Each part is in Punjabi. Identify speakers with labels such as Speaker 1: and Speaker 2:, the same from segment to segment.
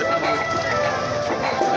Speaker 1: guys.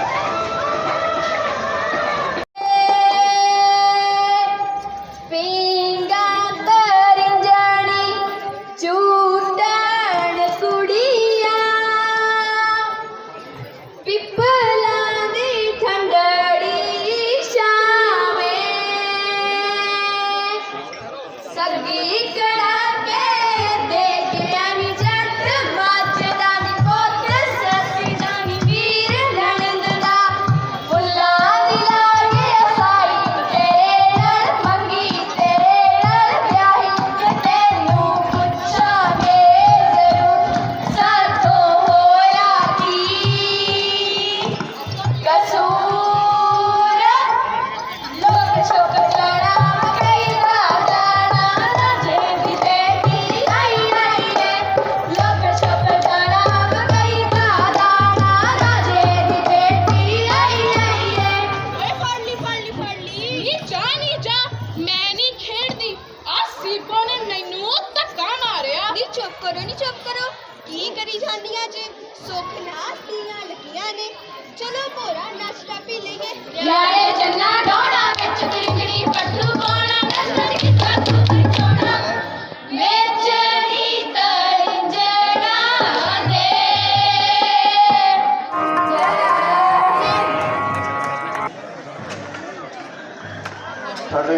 Speaker 2: ਸਾਡੇ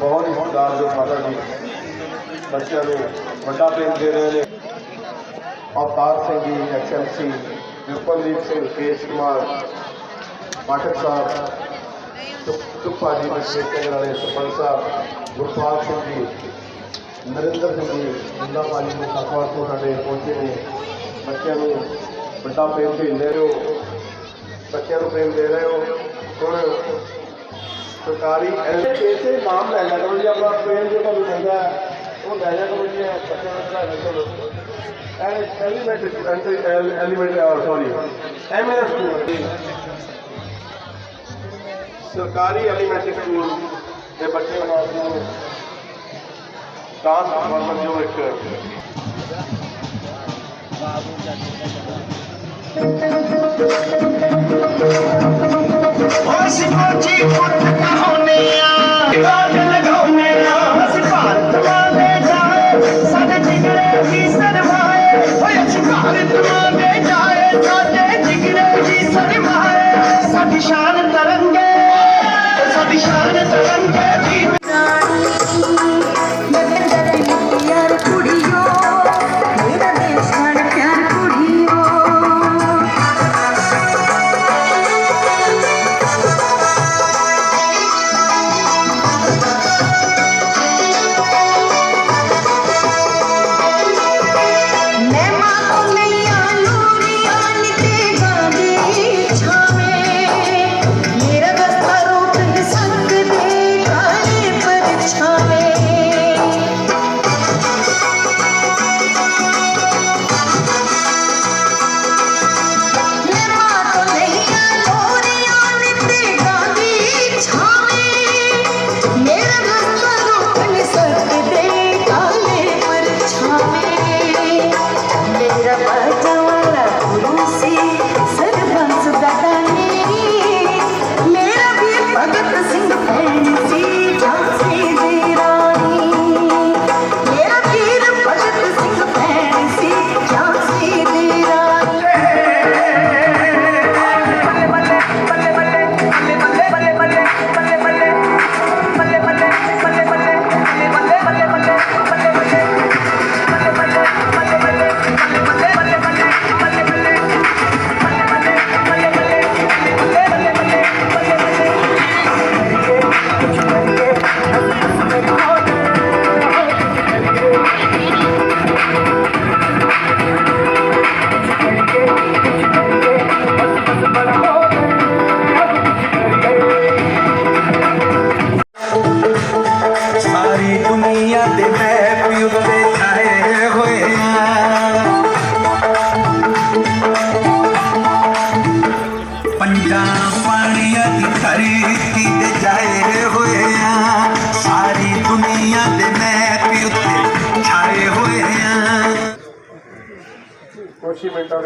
Speaker 2: ਬਹੁਤ ਹੀ ਸਰਦਾਰ ਜੋ ਫਾਦਰ ਜੀ ਬੱਚਿਆਂ ਨੂੰ ਵੱਡਾ ਪ੍ਰੇਮ ਦੇ ਰਹੇ ਨੇ। ਅਵਤਾਰ ਸਿੰਘ ਜੀ ਐਕਸਐਮਸੀ ਵਿਪਨਦੀਪ ਸਿੰਘ, ਕੇਸ਼ ਕੁਮਾਰ, ਪਾਠਕ ਸਾਹਿਬ ਚੁੱਪਾ ਜੀ ਬੱਚੇ ਕੇਂਦਰ ਵਾਲੇ ਸਰਪੰਚ ਸਾਹਿਬ, ਗੁਰਪਾਲ ਸਿੰਘ ਜੀ, ਨਰਿੰਦਰ ਸਿੰਘ ਜੀ ਜਿੰਦਾ ਪਾਲੀ ਦੇ ਸਫਰ ਤੋਂ ਸਾਡੇ ਪਹੁੰਚੇ ਨੇ। ਬੱਚਿਆਂ ਨੂੰ ਵੱਡਾ ਪ੍ਰੇਮ ਦੇ ਰਹੇ ਹੋ। ਬੱਚਿਆਂ ਨੂੰ ਪ੍ਰੇਮ ਦੇ ਰਹੇ ਹੋ। ਹੁਣ ਸਰਕਾਰੀ ਐਸੇ ਨਾਮ ਲੈ ਲਿਆ ਕਰੋ ਜੀ ਆਪਣਾ ਪ੍ਰੇਮ ਜੋ ਤੁਹਾਨੂੰ ਮਿਲਦਾ ਹੈ, ਉਹ ਲੈ ਲਿਆ ਕਰੋ ਜੀ ਇਹ ਬੱਚਿਆਂ ਨੂੰ ਪੜ੍ਹਾਈ ਕਰੋ elementary elementary sorry MS school ਸਰਕਾਰੀ ਐਲੀਮੈਂਟਰੀ ਸਕੂਲ ਦੇ ਬੱਚਿਆਂ ਨੂੰ ਡਾਂਸ ਪਰਫਾਰਮੈਂਸ ਜੋ ਇੱਕ
Speaker 3: ਅਸੀਂ ਫੌਜੀ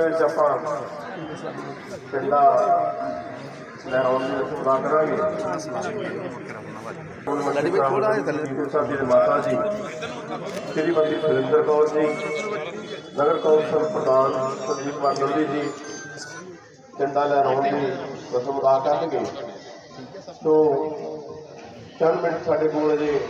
Speaker 2: ਵਿੱਚ ਆਪਾਂ ਪਿੰਡਾ ਲਹਿਰਾਉਣ ਦੀ ਰਸਮ ਅਦਾ ਕਰਾਂਗੇ। ਲੜੀ ਵਿੱਚ ਥੋੜਾ ਜਿਹਾ ਥੱਲੇ ਸਾਹਿਬ ਜੀ ਦੇ ਮਾਤਾ ਜੀ ਸ਼੍ਰੀਮਤੀ ਸੁਰਿੰਦਰ ਕੌਰ ਜੀ ਨਗਰ ਕੌਂਸਲ ਪ੍ਰਧਾਨ ਸੰਦੀਪ ਮੰਡਲੀ ਜੀ ਪਿੰਡਾ ਲਹਿਰਾਉਣ ਦੀ ਰਸਮ ਅਦਾ ਕਰਨਗੇ। ਸੋ ਚੰਦ ਮਿੰਟ ਸਾਡੇ ਕੋਲ ਅਜੇ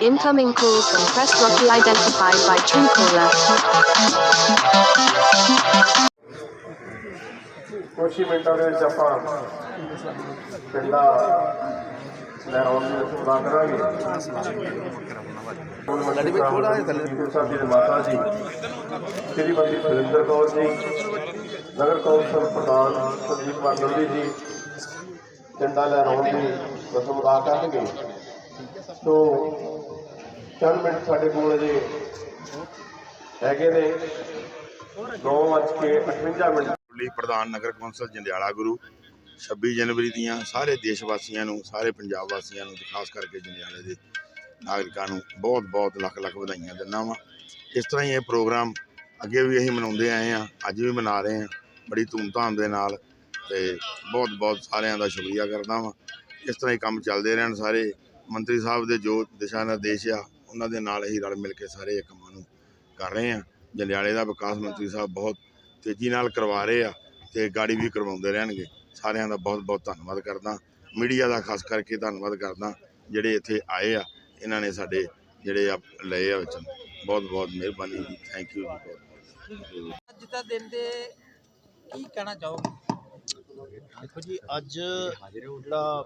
Speaker 4: Incoming call from Press Rocky identified by Truecaller.
Speaker 2: ਕੁਛ ਹੀ ਮਿੰਟਾਂ ਦੇ ਵਿੱਚ ਆਪਾਂ ਪਿੰਡਾ ਦੀ ਰਸਮ ਅਦਾ ਕਰਾਂਗੇ ਲੜੀ ਵਿੱਚ ਥੋੜਾ ਜਿਹਾ ਥੱਲੇ ਸਾਹਿਬ ਜੀ ਦੇ ਮਾਤਾ ਜੀ ਸ਼੍ਰੀਮਤੀ ਸੁਰਿੰਦਰ ਕੌਰ ਜੀ ਨਗਰ ਕੌਂਸਲ ਪ੍ਰਧਾਨ ਸੰਦੀਪ ਮੰਡਲੀ ਜੀ ਪਿੰਡਾ ਲਹਿਰਾਉਣ ਦੀ ਰਸਮ ਅਦਾ ਕਰਨਗੇ ਸੋ ਚੰਦ ਮਿੰਟ ਸਾਡੇ ਕੋਲ ਅਜੇ ਹੈਗੇ ਨੇ। 9:58 ਮਿੰਟ।
Speaker 5: ਲਈ ਪ੍ਰਧਾਨ ਨਗਰ ਕੌਂਸਲ ਜੰਡਿਆਲਾ ਗੁਰੂ। 26 ਜਨਵਰੀ ਦੀਆਂ ਸਾਰੇ ਦੇਸ਼ ਵਾਸੀਆਂ ਨੂੰ, ਸਾਰੇ ਪੰਜਾਬ ਵਾਸੀਆਂ ਨੂੰ ਤੇ ਖਾਸ ਕਰਕੇ ਜੰਡਿਆਲੇ ਦੇ ਨਾਗਰਿਕਾਂ ਨੂੰ ਬਹੁਤ ਬਹੁਤ ਲੱਖ ਲੱਖ ਵਧਾਈਆਂ ਦਿੰਦਾ ਵਾਂ। ਇਸ ਤਰ੍ਹਾਂ ਹੀ ਇਹ ਪ੍ਰੋਗਰਾਮ ਅੱਗੇ ਵੀ ਅਸੀਂ ਮਨਾਉਂਦੇ ਆਏ ਆ ਅੱਜ ਵੀ ਮਨਾ ਰਹੇ ਆ ਬੜੀ ਧੂਮਧਾਮ ਦੇ ਨਾਲ ਤੇ ਬਹੁਤ ਬਹੁਤ ਸਾਰਿਆਂ ਦਾ ਸ਼ੁਕਰੀਆ ਕਰਦਾ ਵਾਂ। ਇਸ ਤਰ੍ਹਾਂ ਹੀ ਕੰਮ ਚੱਲਦੇ ਰਹਿਣ ਸਾਰੇ। ਮੰਤਰੀ ਸਾਹਿਬ ਦੇ ਜੋ ਦਿਸ਼ਾ ਨਿਰਦੇਸ਼ ਆ ਉਹਨਾਂ ਦੇ ਨਾਲ ਹੀ ਰਲ ਮਿਲ ਕੇ ਸਾਰੇ ਇਹ ਕੰਮਾਂ ਨੂੰ ਕਰ ਰਹੇ ਆ ਜੰਡਿਆਲੇ ਦਾ ਵਿਕਾਸ ਮੰਤਰੀ ਸਾਹਿਬ ਬਹੁਤ ਤੇਜ਼ੀ ਨਾਲ ਕਰਵਾ ਰਹੇ ਆ ਤੇ ਗਾੜੀ ਵੀ ਕਰਵਾਉਂਦੇ ਰਹਿਣਗੇ। ਸਾਰਿਆਂ ਦਾ ਬਹੁਤ ਬਹੁਤ ਧੰਨਵਾਦ ਕਰਦਾ। ਮੀਡੀਆ ਦਾ ਖਾਸ ਕਰਕੇ ਧੰਨਵਾਦ ਕਰਦਾ ਜਿਹੜੇ ਇੱਥੇ ਆਏ ਆ ਇਹਨਾਂ ਨੇ ਸਾਡੇ ਜਿਹੜੇ ਆ ਲਏ ਆ ਵਿੱਚ। ਬਹੁਤ ਬਹੁਤ ਮਿਹਰਬਾਨੀ ਜੀ। ਥੈਂਕ ਯੂ ਜੀ ਬਹੁਤ ਬਹੁਤ।
Speaker 6: ਅੱਜ ਦਾ ਦਿਨ ਦੇ ਕੀ ਕਹਿਣਾ ਚਾਹੋਗੇ?
Speaker 7: ਦੇਖੋ ਜੀ ਅੱਜ ਜਿਹੜਾ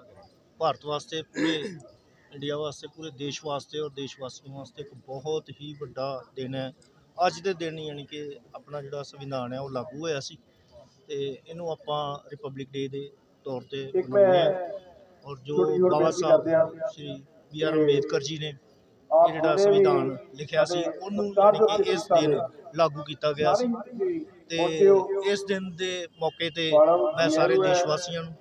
Speaker 7: ਭਾਰਤ ਵਾਸਤੇ ਪੂਰੇ ਇੰਡੀਆ ਵਾਸਤੇ ਪੂਰੇ ਦੇਸ਼ ਵਾਸਤੇ ਔਰ ਦੇਸ਼ ਵਾਸੀਆਂ ਵਾਸਤੇ ਇੱਕ ਬਹੁਤ ਹੀ ਵੱਡਾ ਦਿਨ ਹੈ। ਅੱਜ ਦੇ ਦਿਨ ਯਾਨੀ ਕਿ ਆਪਣਾ ਜਿਹੜਾ ਸੰਵਿਧਾਨ ਹੈ ਉਹ ਲਾਗੂ ਹੋਇਆ ਸੀ ਤੇ ਇਹਨੂੰ ਆਪਾਂ ਰਿਪਬਲਿਕ ਡੇ ਦੇ ਤੌਰ ਤੇ ਮਨਾਉਂਦੇ ਹਾਂ। ਔਰ ਜੋ ਬਾਬਾ ਸਾਹਿਬ ਸ਼੍ਰੀ ਬੀ ਆਰ ਅੰਬੇਦਕਰ ਜੀ ਨੇ ਇਹ ਜਿਹੜਾ ਸੰਵਿਧਾਨ ਲਿਖਿਆ ਸੀ ਉਹਨੂੰ ਯਾਨੀ ਕਿ ਇਸ ਦਿਨ ਲਾਗੂ ਕੀਤਾ ਗਿਆ ਸੀ। ਤੇ। ਇਸ ਦਿਨ ਦੇ ਮੌਕੇ ਤੇ ਮੈਂ ਸਾਰੇ। ਦੇਸ਼ ਵਾਸੀਆਂ ਨੂੰ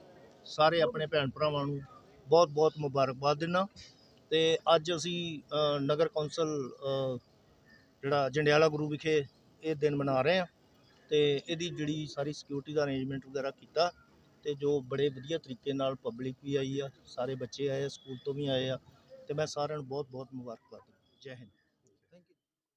Speaker 7: ਸਾਰੇ ਆਪਣੇ ਭੈਣ ਭਰਾਵਾਂ ਨੂੰ ਬਹੁਤ ਬਹੁਤ ਮੁਬਾਰਕਬਾਦ ਦਿੰਦਾ। ਤੇ ਅੱਜ ਅਸੀਂ ਨਗਰ ਕੌਂਸਲ ਜਿਹੜਾ ਜੰਡਿਆਲਾ ਗੁਰੂ ਵਿਖੇ ਇਹ ਦਿਨ ਮਨਾ ਰਹੇ ਹਾਂ। ਤੇ ਇਹਦੀ ਜਿਹੜੀ ਸਾਰੀ ਸਿਕਿਉਰਿਟੀ ਦਾ ਅਰੇਂਜਮੈਂਟ ਵਗੈਰਾ ਕੀਤਾ ਤੇ ਜੋ ਬੜੇ ਵਧੀਆ ਤਰੀਕੇ ਨਾਲ ਪਬਲਿਕ ਵੀ ਆਈ ਆ, ਸਾਰੇ ਬੱਚੇ ਆਏ ਆ, ਸਕੂਲ ਤੋਂ ਵੀ ਆਏ ਆ, ਤੇ ਮੈਂ ਸਾਰਿਆਂ ਨੂੰ ਬਹੁਤ ਬਹੁਤ ਮੁਬਾਰਕਬਾਦ ਦਿੰਦਾ। ਜੈ ਹਿੰਦ।